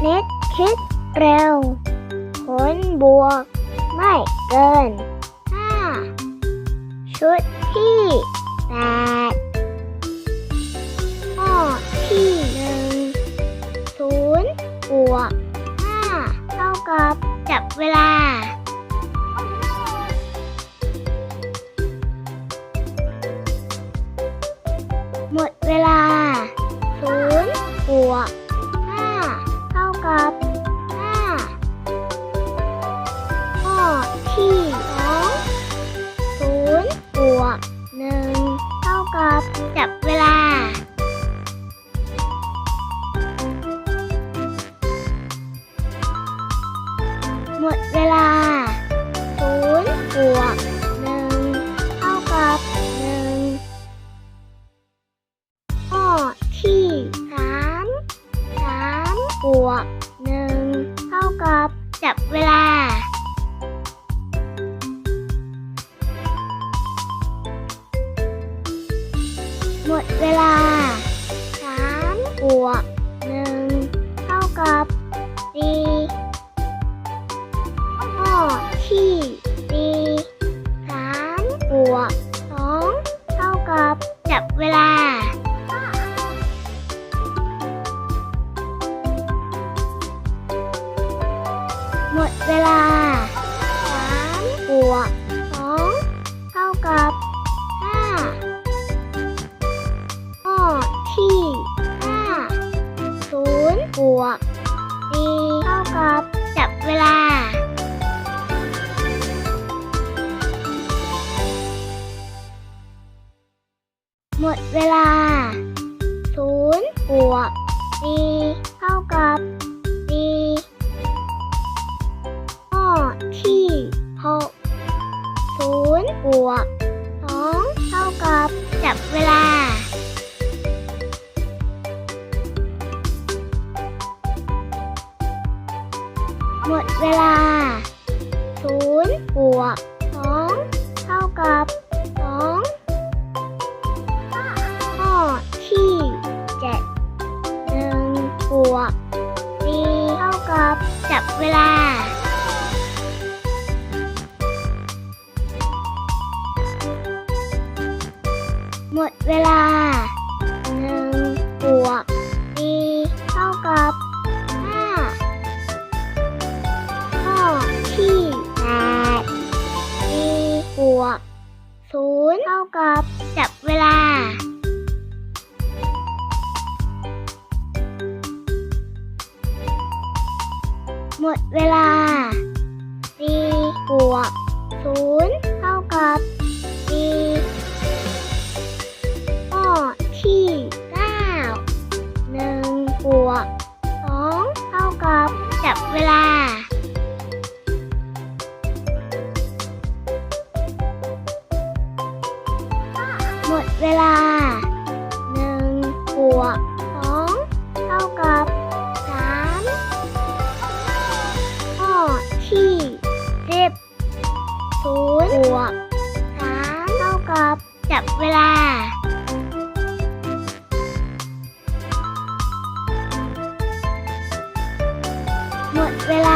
เน็ตคิดเร็ว ผลบวก ไม่เกินห้าชุดที่แปดข้อที่หนึ่งศูนย์บวกห้าเท่ากับจับเวลาหมดเวลา จับเวลา หมดเวลาสามบวกหนึ่งเท่ากับสี่ข้อที่สี่สามบวกสองเท่ากับจับเวลา หมดเวลาสามบวกสองเท่ากับ5ข้อที่ห้าศูนย์บวก4เท่ากับจับเวลาหมดเวลาศูนย์บวก4 หกศูนย์บวกสองเท่ากับ จับเวลา หมดเวลาศูนย์บวก หมดเวลาหนึ่งบวกสี่เท่ากับห้าข้อที่แปดสี่บวกศูนย์เท่ากับจับเวลาหมดเวลาสี่บวกศูนย์เท่ากับสี่ เวลาหนึ่งบวกสองเท่ากับสามข้อที่สิบศูนย์บวกสามเท่ากับจับเวลาหมดเวลา